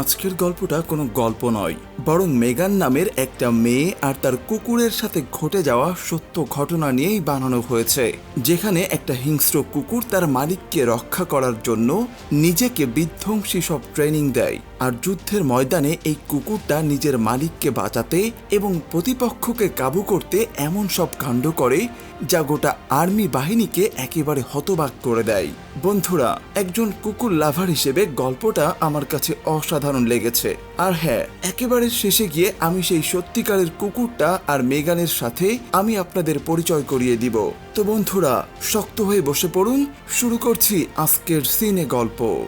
আজকের গল্পটা কোনো গল্প নয়, বরং মেগান নামের একটা মেয়ে আর তার কুকুরের সাথে ঘটে যাওয়া সত্য ঘটনা নিয়েই বানানো হয়েছে, যেখানে একটা হিংস্র কুকুর তার মালিককে রক্ষা করার জন্য নিজেকে বিধ্বংসী সব ট্রেনিং দেয়, আর যুদ্ধের ময়দানে এই কুকুরটা নিজের মালিককে বাঁচাতে এবং প্রতিপক্ষকে কাবু করতে এমন সব কাণ্ড করে যা গোটা আর্মি বাহিনীকে একেবারে হতবাক করে দেয়। বন্ধুরা, একজন কুকুর লাভার হিসেবে গল্পটা আমার কাছে অসাধারণ লেগেছে। আর হ্যাঁ একেবারে শেষে গিয়ে আমি সেই সত্যিকারের কুকুরটা আর মেগানের সাথে আমি আপনাদের পরিচয় করিয়ে দিব। তো বন্ধুরা, শক্ত হয়ে বসে পড়ুন। শুরু করছি আজকের সিনে গল্প।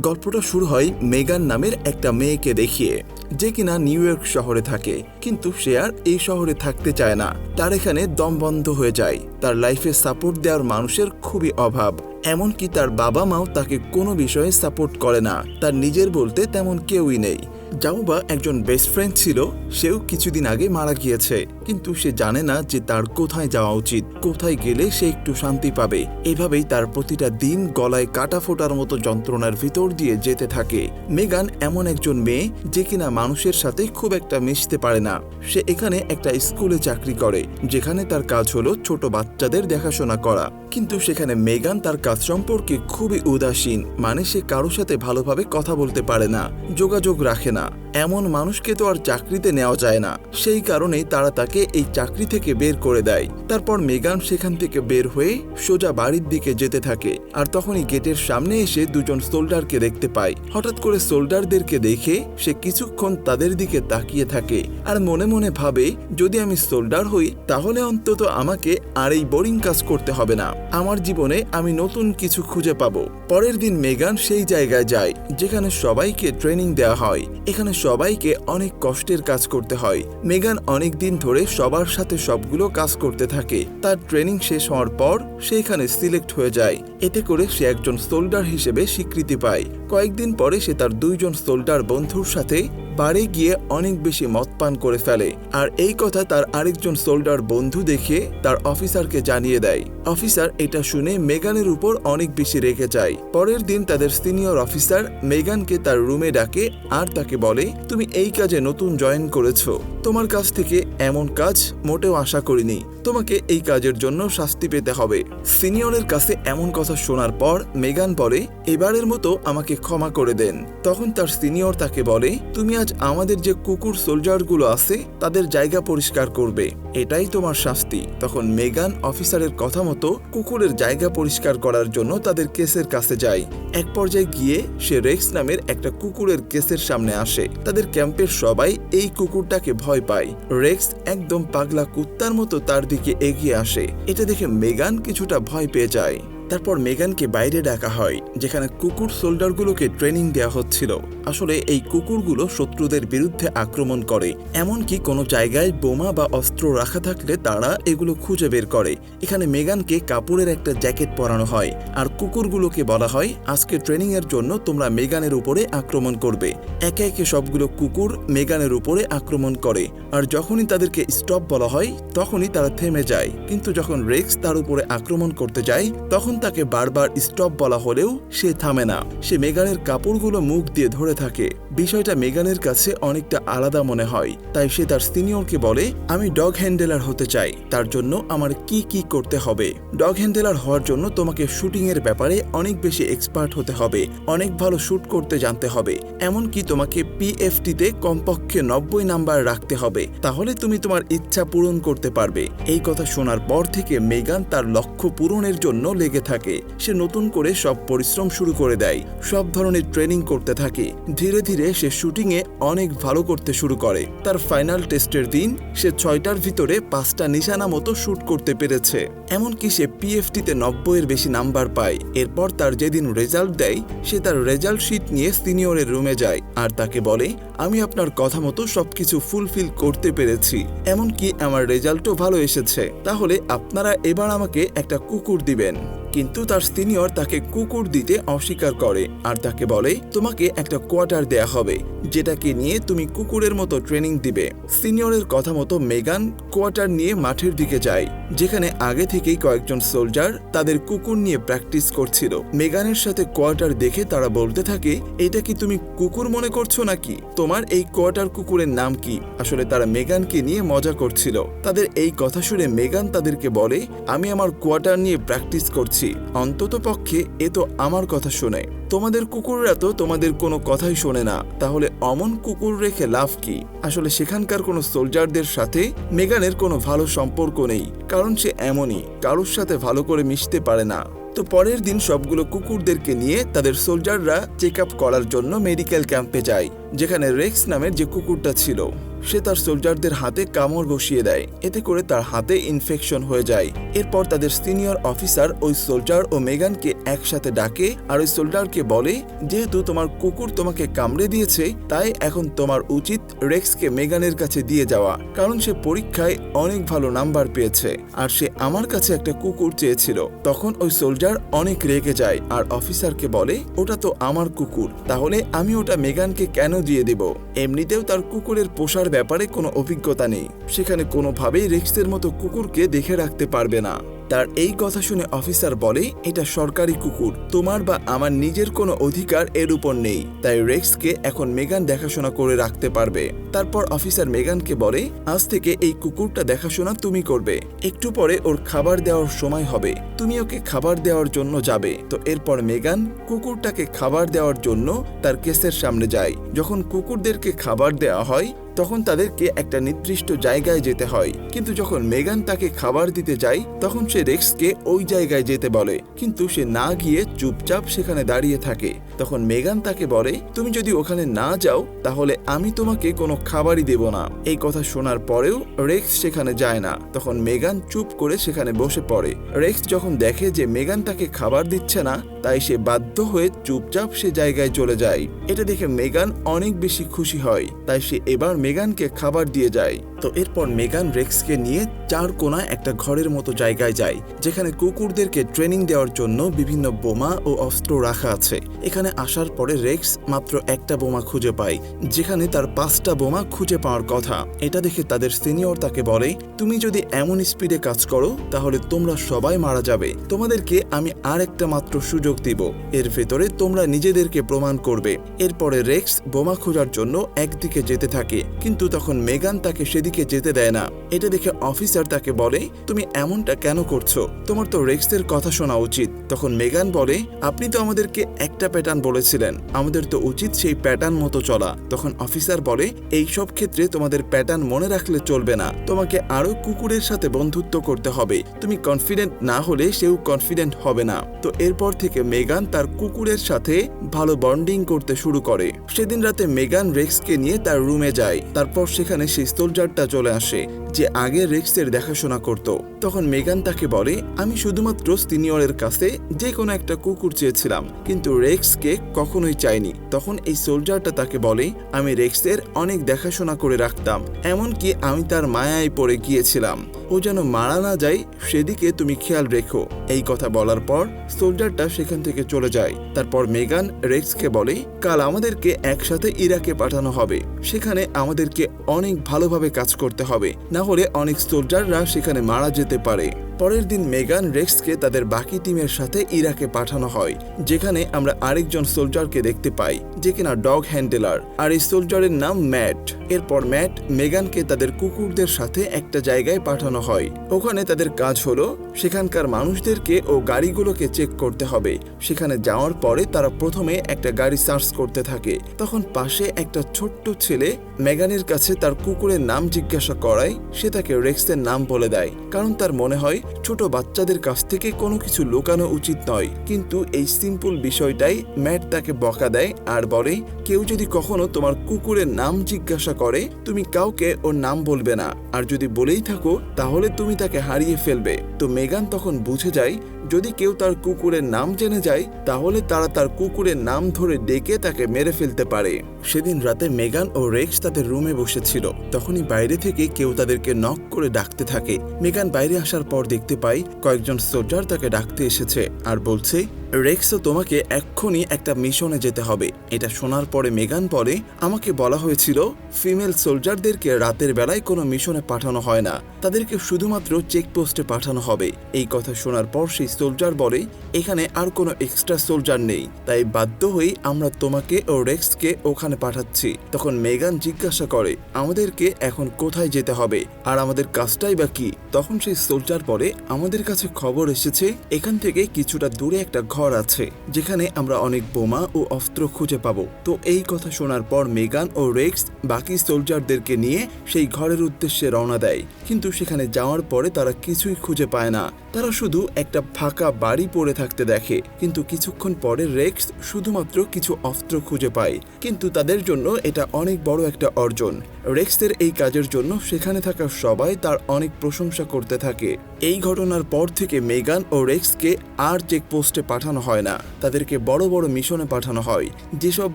গল্পটা শুরু হয় মেগান নামের একটা মেয়েকে দেখিয়ে, যে কিনা নিউ ইয়র্ক শহরে থাকে, কিন্তু সে আর এই শহরে থাকতে চায় না। তার এখানে দম বন্ধ হয়ে যায়। তার লাইফে সাপোর্ট দেওয়ার মানুষের খুবই অভাব। এমনকি তার বাবা মাও তাকে কোনো বিষয়ে সাপোর্ট করে না। তার নিজের বলতে তেমন কেউই নেই। যাও বা একজন বেস্ট ফ্রেন্ড ছিল, সেও কিছুদিন আগে মারা গিয়েছে। কিন্তু সে জানে না যে তার কোথায় যাওয়া উচিত, কোথায় গেলে সে একটু শান্তি পাবে। এভাবেই তার প্রতিটা দিন গলায় কাটা ফোটার মতো যন্ত্রণার ভিতর দিয়ে যেতে থাকে। মেগান এমন একজন মেয়ে যে কিনা মানুষের সাথে খুব একটা মিশতে পারে না। সে এখানে একটা স্কুলে চাকরি করে, যেখানে তার কাজ হলো ছোট বাচ্চাদের দেখাশোনা করা। কিন্তু সেখানে মেগান তার কাজ সম্পর্কে খুবই উদাসীন মানে সে কারোর সাথে ভালোভাবে কথা বলতে পারে না, যোগাযোগ রাখে না। এমন মানুষকে তো আর চাকরিতে নেওয়া যায় না। সেই কারণেই তারা তাকে এই চাকরি থেকে বের করে দেয়। তারপর মেগান সেখান থেকে বের হয়ে সোজা বাড়ির দিকে যেতে থাকে। আর তখনই গেটের সামনে এসে দুজন সোল্ডারকে দেখতে পায়। হঠাৎ করে সোল্ডারদেরকে দেখে সে কিছুক্ষণ তাদের দিকে তাকিয়ে থাকে। আর মনে মনে ভাবে, যদি আমি সোল্ডার হই, তাহলে অন্তত আমাকে আর এই বোরিং কাজ করতে হবে না। আমার জীবনে আমি নতুন কিছু খুঁজে পাবো। পরের দিন মেগান সেই জায়গায় যায়, যেখানে সবাইকে ট্রেনিং দেওয়া হয়। এখানে সবাইকে অনেক কষ্টের কাজ করতে হয়। মেগান অনেক দিন ধরে সবার সাথে সবগুলো কাজ করতে থাকে। তার ট্রেনিং শেষ হওয়ার পর সে এখানে সিলেক্ট হয়ে যায়। এতে করে সে একজন সোল্ডার হিসেবে স্বীকৃতি পায়। কয়েকদিন পরে সে তার দুইজন সোল্ডার বন্ধুর সাথে বাড়ি গিয়ে অনেক বেশি মদ পান করে ফেলে। আর এই কথা তার আরেকজন সোল্ডার বন্ধু দেখে তার অফিসারকে জানিয়ে দেয়। অফিসার এটা শুনে মেগানের উপর অনেক বেশি রেগে যায়। পরের দিন তাদের সিনিয়র অফিসার মেগানকে তার রুমে ডাকে আর তাকে বলে, তুমি এই কাজে নতুন জয়েন করেছ। তোমার কাছ থেকে এমন কাজ মোটেও আশা করিনি। তোমাকে এই কাজের জন্য শাস্তি পেতে হবে। সিনিয়রের কাছে এমন কথা শোনার পর মেগান বলে, এবারের মতো আমাকে ক্ষমা করে দেন। তখন তার সিনিয়র তাকে বলে, তুমি আজ আমাদের যে কুকুর সোলজারগুলো আছে, তাদের জায়গা পরিষ্কার করবে। এটাই তোমার শাস্তি। তখন মেগান অফিসারের কথা মতো কুকুরের জায়গা পরিষ্কার করার জন্য তাদের কেসের কাছে যায়। এক পর্যায়ে গিয়ে সে রেক্স নামের একটা কুকুরের কেসের সামনে আসে। তাদের ক্যাম্পের সবাই এই কুকুরটাকে ভয় পায়। রেক্স একদম পাগলা কুত্তার মতো তার দিকে এগিয়ে আসে। এটা দেখে মেগান কিছুটা ভয় পেয়ে যায়। তারপর মেগানকে বাইরে ডাকা হয়, যেখানে কুকুর সোল্ডারগুলোকে ট্রেনিং দেওয়া হচ্ছিল। আসলে এই কুকুরগুলো শত্রুদের বিরুদ্ধে আক্রমণ করে, এমনকি কোনো জায়গায় বোমা বা অস্ত্র রাখা থাকলে তারা এগুলো খুঁজে বের করে। এখানে মেগানকে কাপড়ের একটা জ্যাকেট পরানো হয়, আর কুকুরগুলোকে বলা হয়, আজকে ট্রেনিং এর জন্য তোমরা মেগানের উপরে আক্রমণ করবে। একে একে সবগুলো কুকুর মেগানের উপরে আক্রমণ করে, আর যখনই তাদেরকে স্টপ বলা হয়, তখনই তারা থেমে যায়। কিন্তু যখন রেক্স তার উপরে আক্রমণ করতে যায়, তখন তাকে বারবার স্টপ বলা হলেও সে থামে না। সে মেগানের কাপড়গুলো মুখ দিয়ে ধরে থাকে। বিষয়টা মেগানের কাছে অনেকটা আলাদা মনে হয়। তাই সে তার সিনিয়রকে বলে, আমি ডগ হ্যান্ডেলার হতে চাই। তার জন্য আমার কি কি করতে হবে? ডগ হ্যান্ডেলার হওয়ার জন্য তোমাকে শুটিং এর ব্যাপারে অনেক বেশি এক্সপার্ট হতে হবে। অনেক ভালো শুট করতে জানতে হবে। এমনকি তোমাকে পিএফটিতে কমপক্ষে নব্বই নাম্বার রাখতে হবে। তাহলে তুমি তোমার ইচ্ছা পূরণ করতে পারবে। এই কথা শোনার পর থেকে মেগান তার লক্ষ্য পূরণের জন্য লেগে থাকে। সে নতুন করে সব পরিশ্রম শুরু করে দেয়। সব ধরনের ট্রেনিং করতে থাকে। ধীরে ধীরে সে শুটিংয়ে অনেক ভালো করতে শুরু করে। তার ফাইনাল টেস্টের দিন সে ছয়টার ভিতরে পাঁচটা নিশানা মতো শুট করতে পেরেছে। এমনকি সে পিএফটিতে নব্বইয়ের বেশি নাম্বার পায়। এরপর তার যেদিন রেজাল্ট দেয়, সে তার রেজাল্ট শিট নিয়ে সিনিয়রের রুমে যায়। আর তাকে বলে, আমি আপনার কথা মতো সবকিছু ফুলফিল করতে পেরেছি। এমনকি আমার রেজাল্টও ভালো এসেছে। তাহলে আপনারা এবার আমাকে একটা কুকুর দিবেন। কিন্তু তার সিনিয়র তাকে কুকুর দিতে অস্বীকার করে আর তাকে বলে, তোমাকে একটা কোয়ার্টার দেয়া হবে। যেটাকে নিয়ে তুমি কুকুরের মতো ট্রেনিং দিবে। সিনিয়রের কথা মতো মেগান কোয়ার্টার নিয়ে মাঠের দিকে যায়, যেখানে আগে থেকেই কয়েকজন সোলজার তাদের কুকুর নিয়ে প্র্যাকটিস করছিল। মেগানের সাথে কোয়ার্টার দেখে তারা বলতে থাকে এটা কি তুমি কুকুর মনে করছ নাকি? তোমার এই কোয়ার্টার কুকুরের নাম কি? আসলে তারা মেগানকে নিয়ে মজা করছিল। তাদের এই কথা শুনে মেগান তাদেরকে বলে, আমি আমার কোয়ার্টার নিয়ে প্র্যাকটিস করছি। অন্তত পক্ষে এ তো আমার কথা শোনে। তোমাদের কুকুররা তো তোমাদের কোনো কথাই শোনে না। তাহলে অমন কুকুর রেখে লাভ কি? আসলে সেখানকার কোনো সোলজারদের সাথে মেগানের কোনো ভালো সম্পর্ক নেই, কারণ সে এমনই, কারোর সাথে ভালো করে মিশতে পারে না। তো পরের দিন সবগুলো কুকুরদেরকে নিয়ে তাদের সোলজাররা চেক করার জন্য মেডিকেল ক্যাম্পে যায়, যেখানে রেক্স নামের যে কুকুরটা ছিল। সে তার সোলজারদের হাতে কামড় বসিয়ে দেয়। এতে করে তার হাতে ইনফেকশন হয়ে যায়। এরপর তাদের সিনিয়র অফিসার ওই সোলজার ও মেগানকে একসাথে ডাকে আর ওই সোলজারকে বলে, যেহেতু তোমার কুকুর তোমাকে কামড়ে দিয়েছে, তাই এখন তোমার উচিত রেক্সকে মেগানের কাছে দিয়ে যাওয়া। কারণ সে পরীক্ষায় অনেক ভালো নাম্বার পেয়েছে। আর সে আমার কাছে একটা কুকুর চেয়েছিল। তখন ওই সোলজার অনেক রেগে যায় আর অফিসারকে বলে, ওটা তো আমার কুকুর। তাহলে আমি ওটা মেগানকে কেন দিয়ে দেব? এমনিতেও তার কুকুরের পোষার ব্যাপারে কোনো অভিজ্ঞতা নেই। সেখানে কোনোভাবেই রেক্সের মতো কুকুরকে দেখে রাখতে পারবে না। তার এই কথা শুনে অফিসার বলে, এটা সরকারি কুকুর। তোমার বা আমার নিজের কোনো অধিকার এর উপর নেই। তাই রেক্সকে এখন মেগান দেখাশোনা করে রাখতে পারবে। তারপর অফিসার মেগানকে বলে, আজ থেকে এই কুকুরটা দেখাশোনা তুমি করবে। একটু পরে ওর খাবার দেওয়ার সময় হবে। তুমি ওকে খাবার দেওয়ার জন্য যাবে। তো এরপর মেগান কুকুরটাকে খাবার দেওয়ার জন্য তার কেসের সামনে যায়। যখন কুকুরদেরকে খাবার দেওয়া হয় তখন তাদেরকে একটা নির্দিষ্ট জায়গায় যেতে হয়। কিন্তু যখন মেগান তাকে খাবার দিতে যায়, তখন সে রেক্সকে ওই জায়গায় যেতে বলে। কিন্তু সে না গিয়ে চুপচাপ সেখানে দাঁড়িয়ে থাকে। তখন মেগান তাকে বলে, তুমি যদি ওখানে না যাও, তাহলে আমি তোমাকে কোনো খাবারই দেব না। এই কথা শোনার পরেও রেক্স সেখানে যায় না। তখন মেগান চুপ করে সেখানে বসে পড়ে। রেক্স যখন দেখে যে মেগান তাকে খাবার দিচ্ছে না, তাই সে বাধ্য হয়ে চুপচাপ সে জায়গায় চলে যায়। এটা দেখে মেগান অনেক বেশি খুশি হয়। তাই সে এবার মেগানকে খাবার দিয়ে যায়। তো এরপর মেগান রেক্সকে নিয়ে চার কোনায় একটা ঘরের মতো জায়গায় যায়, যেখানে কুকুরদেরকে ট্রেনিং দেওয়ার জন্য বিভিন্ন বোমা ও অস্ত্র রাখা আছে। এখানে আসার পরে রেক্স মাত্র একটা বোমা খুঁজে পায়, যেখানে তার পাঁচটা বোমা খুঁজে পাওয়ার কথা। এটা দেখে তাদের সিনিয়র তাকে বলে, তুমি যদি এমন স্পিডে কাজ করো, তাহলে তোমরা সবাই মারা যাবে। তোমাদেরকে আমি আর একটা মাত্র সুযোগ দিব। এর ভেতরে তোমরা নিজেদেরকে প্রমাণ করবে। এরপরে রেক্স বোমা খোঁজার জন্য একদিকে যেতে থাকে, কিন্তু তখন মেগান তাকে সেদিকে যেতে দেয় না। এটা দেখে অফিসার তাকে বলে, তুমি এমনটা কেন করছ? তোমার তো রেক্সের কথা শোনা উচিত। তখন মেগান বলে, আপনি তো আমাদেরকে একটা প্যাটার্ন বলেছিলেন। আমাদের তো উচিত সেই প্যাটার্ন মতো চলা। তখন অফিসার বলে, এই সব ক্ষেত্রে তোমাদের প্যাটার্ন মনে রাখলে চলবে না। তোমাকে আরও কুকুরের সাথে বন্ধুত্ব করতে হবে। তুমি কনফিডেন্ট না হলে সেও কনফিডেন্ট হবে না। তো এরপর থেকে মেগান তার কুকুরের সাথে ভালো বন্ডিং করতে শুরু করে। সেদিন রাতে মেগান রেক্সকে নিয়ে তার রুমে যায়। তারপর সেখানে সেই সোলজারটা চলে আসে, যে আগে রেক্সের দেখাশোনা করত। তখন মেগান তাকে বলে, আমি শুধুমাত্র সিনিয়রের কাছে যে কোনো একটা কুকুর চেয়েছিলাম, কিন্তু রেক্সকে কখনোই চাইনি। তখন এই সোলজারটা তাকে বলে, আমি রেক্সের অনেক দেখাশোনা করে রাখতাম, এমনকি আমি তার মায়ায় পড়ে গিয়েছিলাম। ও যেন মারা না যায়, সেদিকে তুমি খেয়াল রেখো। এই কথা বলার পর সোলজারটা সেখান থেকে চলে যায়। তারপর মেগান রেক্সকে বলে, কাল আমাদেরকে একসাথে ইরাকে পাঠানো হবে। সেখানে আমাদেরকে অনেক ভালোভাবে কাজ করতে হবে। না হলে অনেক সোলজাররা সেখানে মারা যেতে পারে। পরের দিন মেগান রেক্সকে তাদের বাকি টিমের সাথে ইরাকে পাঠানো হয়, যেখানে আমরা আরেকজন সোলজারকে দেখতে পাই, যে কিনা ডগ হ্যান্ডেলার। আর এই সোলজারের নাম ম্যাট। এরপর ম্যাট মেগানকে তাদের কুকুরদের সাথে একটা জায়গায় পাঠানো হয়। ওখানে তাদের কাজ হলো, সেখানকার মানুষদেরকে ও গাড়িগুলোকে চেক করতে হবে। সেখানে যাওয়ার পরে তারা প্রথমে একটা গাড়ি সার্চ করতে থাকে। তখন পাশে একটা ছোট্ট ছেলে মেগানের কাছে তার কুকুরের নাম জিজ্ঞাসা করায়, সে তাকে রেক্সের নাম বলে দেয়। কারণ তার মনে হয় ছোট বাচ্চাদের কাছ থেকে কোনো কিছু লুকানো উচিত নয়। কিন্তু এই সিম্পল বিষয়টাই ম্যাট তাকে বকা দেয় আর বলে, কেউ যদি কখনো তোমার কুকুরের নাম জিজ্ঞাসা করে, তুমি কাউকে ওর নাম বলবে না। আর যদি বলেই থাকো, তাহলে তুমি তাকে হারিয়ে ফেলবে। তো মেগান তখন বুঝে যায়, যদি কেউ তার কুকুরের নাম জেনে যায়, তাহলে তারা তার কুকুরের নাম ধরে ডেকে তাকে মেরে ফেলতে পারে। সেদিন রাতে মেগান ও রেক্স তাদের রুমে বসেছিল। তখনই বাইরে থেকে কেউ তাদেরকে নক করে ডাকতে থাকে। মেগান বাইরে আসার পর দেখতে পাই কয়েকজন সোলজার তাকে ডাকতে এসেছে আর বলছে রেক্সও তোমাকে এক্ষুনি একটা মিশনে যেতে হবে। এটা শোনার পরে মেগান পরে আমাকে বলা হয়েছিল, ফিমেল সোলজারদেরকে রাতের বেলায় কোনো মিশনে পাঠানো হয় না। তাদেরকে শুধুমাত্র চেকপোস্টে পাঠানো হবে। এই কথা শোনার পর সেই সোলজার বলে, এখানে আর কোনো এক্সট্রা সোলজার নেই। তাই বাধ্য হয়ে আমরা তোমাকে ও রেক্সকে ওখানে পাঠাচ্ছি। তখন মেগান জিজ্ঞাসা করে, আমাদেরকে এখন কোথায় যেতে হবে? আর আমাদের কাজটাই বা কি? তখন সেই সোলজার পরে আমাদের কাছে খবর এসেছে, এখান থেকে কিছুটা দূরে একটা ঘর আছে, যেখানে আমরা অনেক বোমা ও অস্ত্র খুঁজে পাব। তো এই কথা শোনার পর মেগান ও রেক্স বাকি সোলজারদেরকে নিয়ে সেই ঘরের উদ্দেশ্যে রওনা দেয়। কিন্তু সেখানে যাওয়ার পরে তারা কিছুই খুঁজে পায় না। তারা শুধু একটা ফাঁকা বাড়ি পড়ে থাকতে দেখে, কিন্তু কিছুক্ষণ পরে রেক্স শুধুমাত্র কিছু অস্ত্র খুঁজে পায়। কিন্তু তাদের জন্য এটা অনেক বড় একটা অর্জন। রেক্সের এই কাজের জন্য সেখানে থাকা সবাই তার অনেক প্রশংসা করতে থাকে। এই ঘটনার পর থেকে মেগান ও রেক্সকে আর চেকপোস্টে পাঠানো হয় না। তাদেরকে বড় বড় মিশনে পাঠানো হয়। যেসব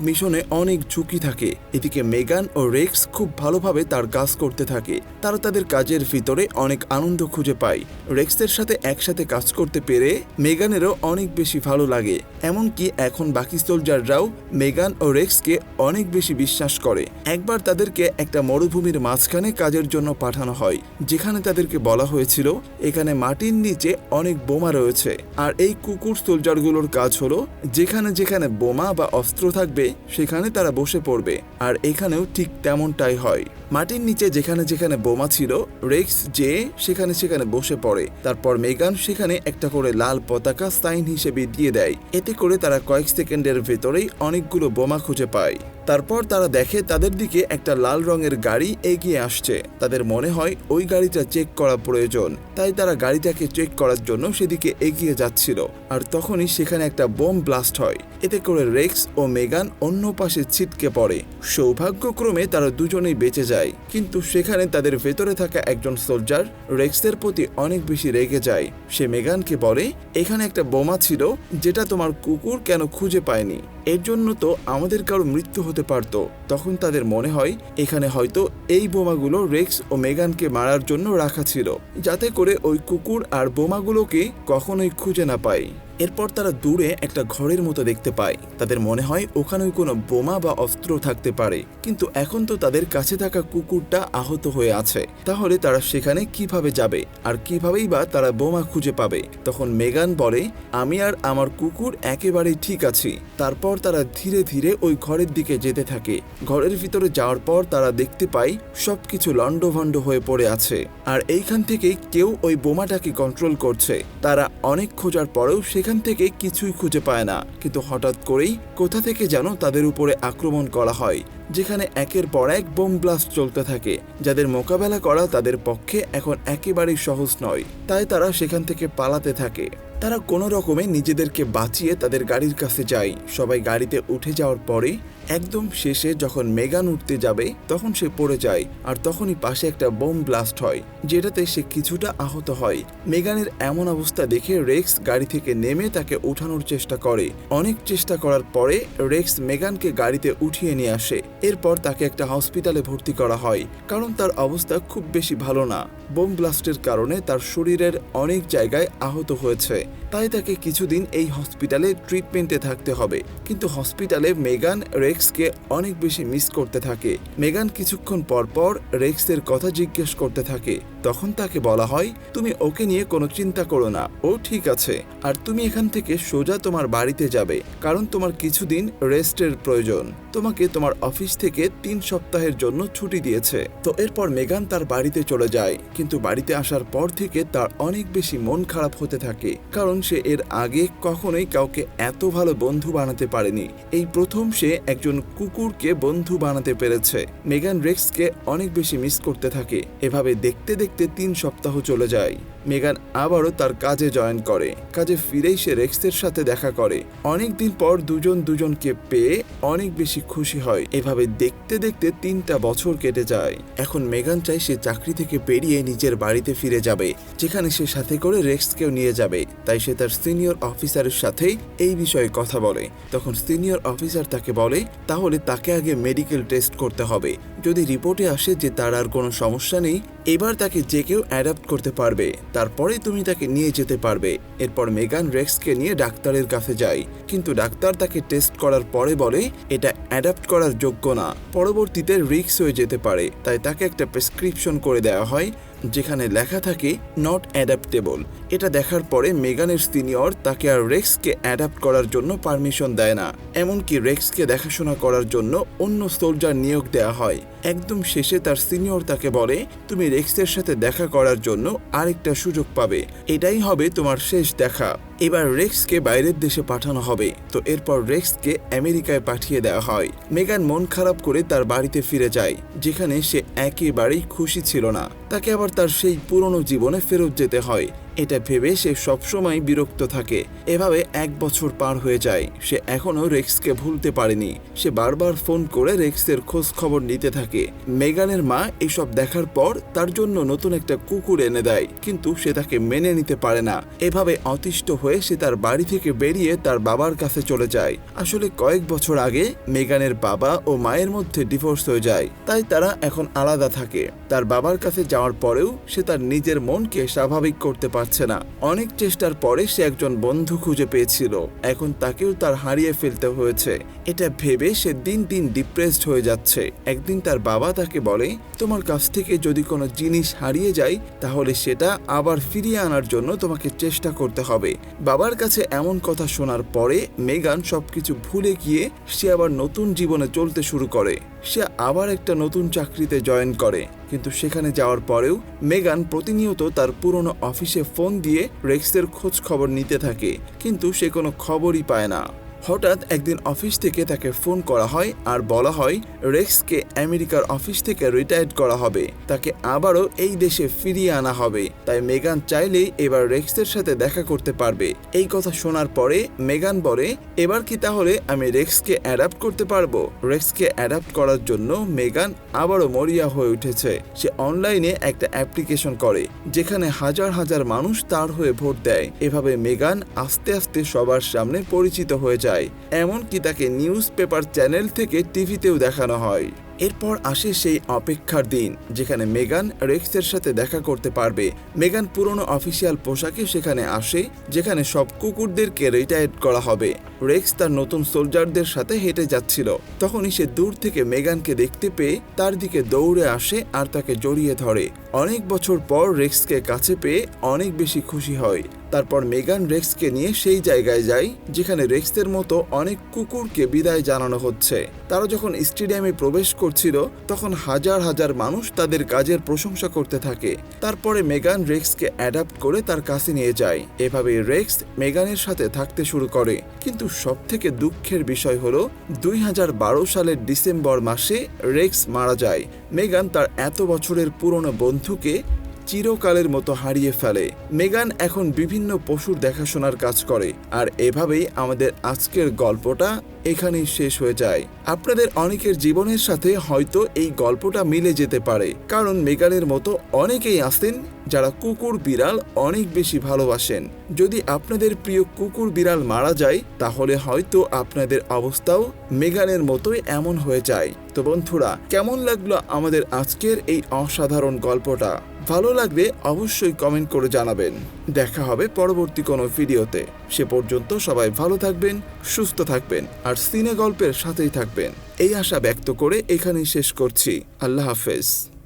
মিশনে অনেক ঝুঁকি থাকে, এদিকে মেগান ও রেক্স খুব ভালোভাবে তার কাজ করতে থাকে। তারা তাদের কাজের ভিতরে অনেক আনন্দ খুঁজে পায়। রেক্সের সাথে একসাথে কাজ করতে পেরে মেগানেরও অনেক বেশি ভালো লাগে। এমনকি এখন বাকি সোলজাররাও মেগান ও রেক্সকে অনেক বেশি বিশ্বাস করে। একবার তাদেরকে একটা মরুভূমির মাঝখানে কাজের জন্য পাঠানো হয়, যেখানে তাদেরকে বলা হয়েছিল, এখানে মাটির নিচে অনেক বোমা রয়েছে। আর এই কুকুর সোলজারগুলোর কাজ হলো, যেখানে যেখানে বোমা বা অস্ত্র থাকবে, সেখানে তারা বসে পড়বে। আর এখানেও ঠিক তেমনটাই হয়। মাটির নিচে যেখানে যেখানে বোমা ছিল, রেক্স যে সেখানে সেখানে বসে পড়ে। তারপর মেগান সেখানে একটা করে লাল পতাকা সাইন হিসেবে দিয়ে দেয়। এতে করে তারা কয়েক সেকেন্ডের ভেতরেই অনেকগুলো বোমা খুঁজে পায়। তারপর তারা দেখে তাদের দিকে একটা লাল রঙের গাড়ি এগিয়ে আসছে। তাদের মনে হয় ওই গাড়িটা চেক করা প্রয়োজন। তাই তারা গাড়িটাকে চেক করার জন্য সেদিকে এগিয়ে যাচ্ছিল। আর তখনই সেখানে একটা বোম ব্লাস্ট হয়। এতে করে রেক্স ও মেগান অন্য পাশে ছিটকে পড়ে। সৌভাগ্যক্রমে তারা দুজনেই বেঁচে যায়। কিন্তু সেখানে তাদের ভেতরে থাকা একজন সোলজার রেক্সের প্রতি অনেক বেশি রেগে যায়। সে মেগানকে বলে, এখানে একটা বোমা ছিল, যেটা তোমার কুকুর কেন খুঁজে পায়নি? এর জন্য তো আমাদের কারও মৃত্যু হতে পারত। তখন তাদের মনে হয়, এখানে হয়তো এই বোমাগুলো রেক্স ও মেগানকে মারার জন্য রাখা ছিল, যাতে করে ওই কুকুর আর বোমাগুলোকে কখনোই খুঁজে না পায়। এরপর তারা দূরে একটা ঘরের মতো দেখতে পায়। তাদের মনে হয় ওখানে কোনো বোমা বা অস্ত্র থাকতে পারে। কিন্তু এখন তো তাদের কাছে থাকা কুকুরটা আহত হয়ে আছে। তাহলে তারা সেখানে কীভাবে যাবে? আর কিভাবেই বা তারা বোমা খুঁজে পাবে? তখন মেগান বলে, আমি আর আমার কুকুর একেবারেই ঠিক আছি। তারপর তারা ধীরে ধীরে ওই ঘরের দিকে যেতে থাকে। ঘরের ভিতরে যাওয়ার পর তারা দেখতে পায়, সবকিছু লণ্ডভণ্ড হয়ে পড়ে আছে। আর এইখান থেকে কেউ ওই বোমাটাকে কন্ট্রোল করছে। তারা অনেক খোঁজার পরেও সেখান থেকে কিছুই খুঁজে পায় না। কিন্তু হঠাৎ করেই কোথা থেকে যেন তাদের উপরে আক্রমণ করা হয়, যেখানে একের পর এক বোম ব্লাস্ট চলতে থাকে, যাদের মোকাবেলা করা তাদের পক্ষে এখন একেবারেই সহজ নয়। তাই তারা সেখান থেকে পালাতে থাকে। তারা কোনো রকমে নিজেদেরকে বাঁচিয়ে তাদের গাড়ির কাছে যায়। সবাই গাড়িতে উঠে যাওয়ার পরে একদম শেষে যখন মেগান উঠতে যাবে, তখন সে পড়ে যায় আর তখনই পাশে একটা বোম ব্লাস্ট হয়, যেটাতে সে কিছুটা আহত হয়। মেগানের এমন অবস্থা দেখে রেক্স গাড়ি থেকে নেমে তাকে উঠানোর চেষ্টা করে। অনেক চেষ্টা করার পরে রেক্স মেগানকে গাড়িতে উঠিয়ে নিয়ে আসে। এরপর তাকে একটা হসপিটালে ভর্তি করা হয়, কারণ তার অবস্থা খুব বেশি ভালো না। বোম ব্লাস্টের কারণে তার শরীরের অনেক জায়গায় আহত হয়েছে। তাই তাকে কিছুদিন এই হসপিটালে ট্রিটমেন্টে থাকতে হবে। কিন্তু হসপিটালে মেগান রেক্সকে অনেক বেশি মিস করতে থাকে। মেগান কিছুক্ষণ পর পর রেক্সের কথা জিজ্ঞেস করতে থাকে। তখন তাকে বলা হয়, তুমি ওকে নিয়ে কোনো চিন্তা করো না। ও ঠিক আছে। আর তুমি এখান থেকে সোজা তোমার বাড়িতে যাবে। কারণ তোমার কিছুদিন রেস্টের প্রয়োজন। তোমাকে তোমার অফিস থেকে তিন সপ্তাহের জন্য ছুটি দিয়েছে। তো এরপর মেগান তার বাড়িতে চলে যায়। কিন্তু বাড়িতে আসার পর থেকে তার অনেক বেশি মন খারাপ হতে থাকে। কারণ সে এর আগে কখনোই কাউকে এত ভালো বন্ধু বানাতে পারেনি। এই প্রথম সে একজন কুকুরকে বন্ধু বানাতে পেরেছে। মেগান রেক্সকে অনেক বেশি মিস করতে থাকে। এভাবে দেখতে দেখতে তিন সপ্তাহ চলে যায়। মেগান আবারও তার কাজে জয়েন করে। কাজে ফিরেই সে রেক্সের সাথে দেখা করে। অনেক দিন পর দুজন দুজনকে পেয়ে অনেক বেশি খুশি হয়। এভাবে দেখতে দেখতে তিনটা বছর কেটে যায়। এখন মেগান চাই সে চাকরি থেকে বেরিয়ে নিজের বাড়িতে ফিরে যাবে, যেখানে সে সাথে করে রেক্সকেও নিয়ে যাবে। তাই সে তার সিনিয়র অফিসারের সাথে এই বিষয়ে কথা বলে। তখন সিনিয়র অফিসার তাকে বলে, তাহলে তাকে আগে মেডিকেল টেস্ট করতে হবে। যদি রিপোর্টে আসে যে তার আর কোনো সমস্যা নেই, এবার তাকে যে কেউ অ্যাডাপ্ট করতে পারবে। তারপরে তুমি তাকে নিয়ে যেতে পারবে। এরপর মেগান রেক্সকে নিয়ে ডাক্তারের কাছে যায়। কিন্তু ডাক্তার তাকে টেস্ট করার পরে বলে, এটা অ্যাডাপ্ট করার যোগ্য না। পরবর্তীতে রিক্স হয়ে যেতে পারে। তাই তাকে একটা প্রেসক্রিপশন করে দেওয়া হয়। যেখানে লেখা থাকে নট অ্যাডাপ্টেবল এটা দেখার পরে মেগানের সিনিয়র তাকে আর রেক্সকে অ্যাডাপ্ট করার জন্য পারমিশন দেয় না। এমনকি রেক্সকে দেখাশোনা করার জন্য অন্য সোলজার নিয়োগ দেওয়া হয়। একদম শেষে তার সিনিয়র তাকে বলে, তুমি রেক্সের সাথে দেখা করার জন্য আরেকটা সুযোগ পাবে। এটাই হবে তোমার শেষ দেখা। এবার রেক্সকে বাইরের দেশে পাঠানো হবে। তো এরপর রেক্সকে আমেরিকায় পাঠিয়ে দেওয়া হয়। মেগান মন খারাপ করে তার বাড়িতে ফিরে যায়, যেখানে সে একেবারেই খুশি ছিল না। তাকে আবার তার সেই পুরনো জীবনে ফেরত যেতে হয়। এটা ভেবে সে সবসময় বিরক্ত থাকে। এভাবে এক বছর পার হয়ে যায়। সে এখনও রেক্সকে ভুলতে পারেনি। সে বারবার ফোন করে রেক্সের খোঁজ খবর নিতে থাকে। মেগানের মা এসব দেখার পর তার জন্য নতুন একটা কুকুর এনে দেয়, কিন্তু সে তাকে মেনে নিতে পারে না। এভাবে অতিষ্ঠ হয়ে সে তার বাড়ি থেকে বেরিয়ে তার বাবার কাছে চলে যায়। আসলে কয়েক বছর আগে মেগানের বাবা ও মায়ের মধ্যে ডিভোর্স হয়ে যায়। তাই তারা এখন আলাদা থাকে। তার বাবার কাছে যাওয়ার পরেও সে তার নিজের মনকে স্বাভাবিক করতে পারছে না। অনেক চেষ্টার পরে সে একজন বন্ধু খুঁজে পেয়েছিল। এখন তাকেও তার হারিয়ে ফেলতে হয়েছে। এটা ভেবে সে দিন দিন ডিপ্রেসড হয়ে যাচ্ছে। একদিন তার বাবা তাকে বলে, তোমার কাছ থেকে যদি কোনো জিনিস হারিয়ে যায়, তাহলে সেটা আবার ফিরিয়ে আনার জন্য তোমাকে চেষ্টা করতে হবে। বাবার কাছে এমন কথা শোনার পরে মেগান সবকিছু ভুলে গিয়ে সে আবার নতুন জীবনে চলতে শুরু করে। সে আবার একটা নতুন চাকরিতে জয়েন করে। কিন্তু সেখানে যাওয়ার পরেও মেগান প্রতিনিয়ত তার পুরনো অফিসে ফোন দিয়ে রেক্সের খোঁজ খবর নিতে থাকে। কিন্তু সে কোনো খবরই পায় না। হঠাৎ একদিন অফিস থেকে তাকে ফোন করা হয় আর বলা হয়, রেক্সকে আমেরিকার অফিস থেকে রিটায়ার্ড করা হবে। তাকে আবারও এই দেশে ফিরিয়ে আনা হবে। তাই মেগান চাইলেই এবার রেক্সের সাথে দেখা করতে পারবে। এই কথা শোনার পরে মেগান বলে, এবার কি তাহলে আমি রেক্সকে অ্যাডাপ্ট করতে পারব? রেক্সকে অ্যাডাপ্ট করার জন্য মেগান আবারও মরিয়া হয়ে উঠেছে। সে অনলাইনে একটা অ্যাপ্লিকেশন করে, যেখানে হাজার হাজার মানুষ তার হয়ে ভোট দেয়। এভাবে মেগান আস্তে আস্তে সবার সামনে পরিচিত হয়ে যায়। এমনকি তাকে নিউজ পেপার চ্যানেল থেকে টিভিতেও দেখানো হয়। এরপর আসে সেই অপেক্ষার দিন, যেখানে মেগান রেক্সের সাথে দেখা করতে পারবে। মেগান পুরনো অফিসিয়াল পোশাকে সেখানে আসে, যেখানে সব কুকুরদেরকে রিটায়ার্ড করা হবে। রেক্স তার নতুন সোলজারদের সাথে হেঁটে যাচ্ছিল। তখনই সে দূর থেকে মেগানকে দেখতে পেয়ে তার দিকে দৌড়ে আসে আর তাকে জড়িয়ে ধরে। অনেক বছর পর রেক্সকে কাছে পেয়ে অনেক বেশি খুশি হয়। তারপর মেগান রেক্সকে নিয়ে সেই জায়গায় যায়, যেখানে রেক্সের মতো অনেক কুকুরকে বিদায় জানানো হচ্ছে। তারা যখন স্টেডিয়ামে প্রবেশ করছিল, তখন হাজার হাজার মানুষ তাদের কাজের প্রশংসা করতে থাকে। তারপরে মেগান রেক্সকে অ্যাডাপ্ট করে তার কাছে নিয়ে যায়। এভাবে রেক্স মেগানের সাথে থাকতে শুরু করে। কিন্তু সব থেকে দুঃখের বিষয় হলো, দুই হাজার বারো সালের ডিসেম্বর মাসে রেক্স মারা যায়। মেগান তার এত বছরের পুরনো বন্ধুকে চিরকালের মতো হারিয়ে ফেলে। মেগান এখন বিভিন্ন পশুর দেখাশোনার কাজ করে। আর এভাবেই আমাদের আজকের গল্পটা এখানেই শেষ হয়ে যায়। আপনাদের অনেকের জীবনের সাথে হয়তো এই গল্পটা মিলে যেতে পারে। কারণ মেগানের মতো অনেকেই আছেন যারা কুকুর বিড়াল অনেক বেশি ভালোবাসেন। যদি আপনাদের প্রিয় কুকুর বিড়াল মারা যায়, তাহলে হয়তো আপনাদের অবস্থাও মেগানের মতোই এমন হয়ে যায়। তো বন্ধুরা, কেমন লাগল আমাদের আজকের এই অসাধারণ গল্পটা? ভালো লাগবে অবশ্যই কমেন্ট করে জানাবেন। দেখা হবে পরবর্তী কোনো ভিডিওতে। সে পর্যন্ত সবাই ভালো থাকবেন, সুস্থ থাকবেন, আর সিনে গল্পের সাথেই থাকবেন। এই আশা ব্যক্ত করে এখানেই শেষ করছি। আল্লাহ হাফেজ।